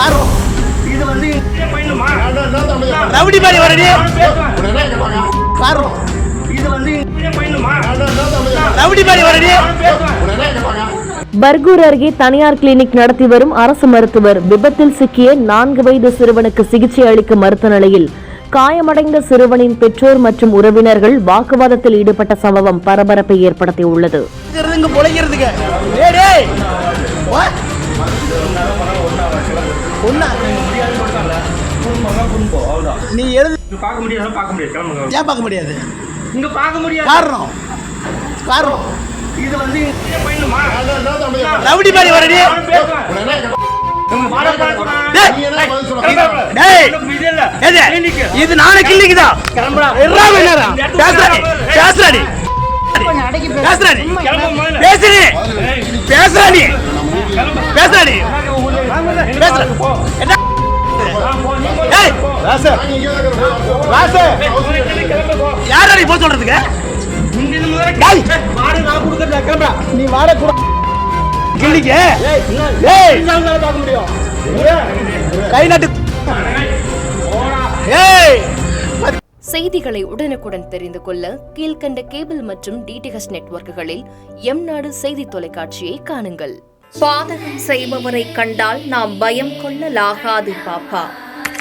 காரணம். இது வந்து பயணமா ரவுடி மாதிரி வரடி காரணம். இது வந்து பயணமா ரவுடி மாதிரி வரடி பர்கூர் அருகே தனியார் கிளினிக் நடத்தி வரும் அரசு மருத்துவர் விபத்தில் சிக்கிய நான்கு வயது சிறுவனுக்கு சிகிச்சை அளிக்க மறுத்த நிலையில் காயமடைந்த சிறுவனின் பெற்றோர் மற்றும் உறவினர்கள் வாக்குவாதத்தில் ஈடுபட்ட சம்பவம் பரபரப்பை ஏற்படுத்தியுள்ளது. நீ எழுது பார்க்க முடியாது? பார்க்க முடியாது. கிளம்புங்க ஏன் பார்க்க முடியாது? இங்க பார்க்க முடியாது. காரணம். காரணம். இது வந்து ரவுடி மாதிரி வரடி? இது நானே கிள்ளிக்கு தான். பேசுறாடி பேசுறாடி பேசுறாடி பேசுறி பேசுறாடி பேசுறாடி பேசுற என்ன? யாரடி போக சொல்றதுக்கு? நீ வாட கூட. கிள்ளிக்கு. கை நட்டு. செய்திகளை உடனுக்குடன் தெரிந்து கொள்ள கீழ்க்கண்ட கேபிள் மற்றும் டிடிஹெச் நெட்வொர்க்குகளில் எம் நாடு செய்தி தொலைக்காட்சியை காணுங்கள். பாதகம் செய்பவரை கண்டால் நாம் பயம் கொள்ளலாகாது பாப்பா.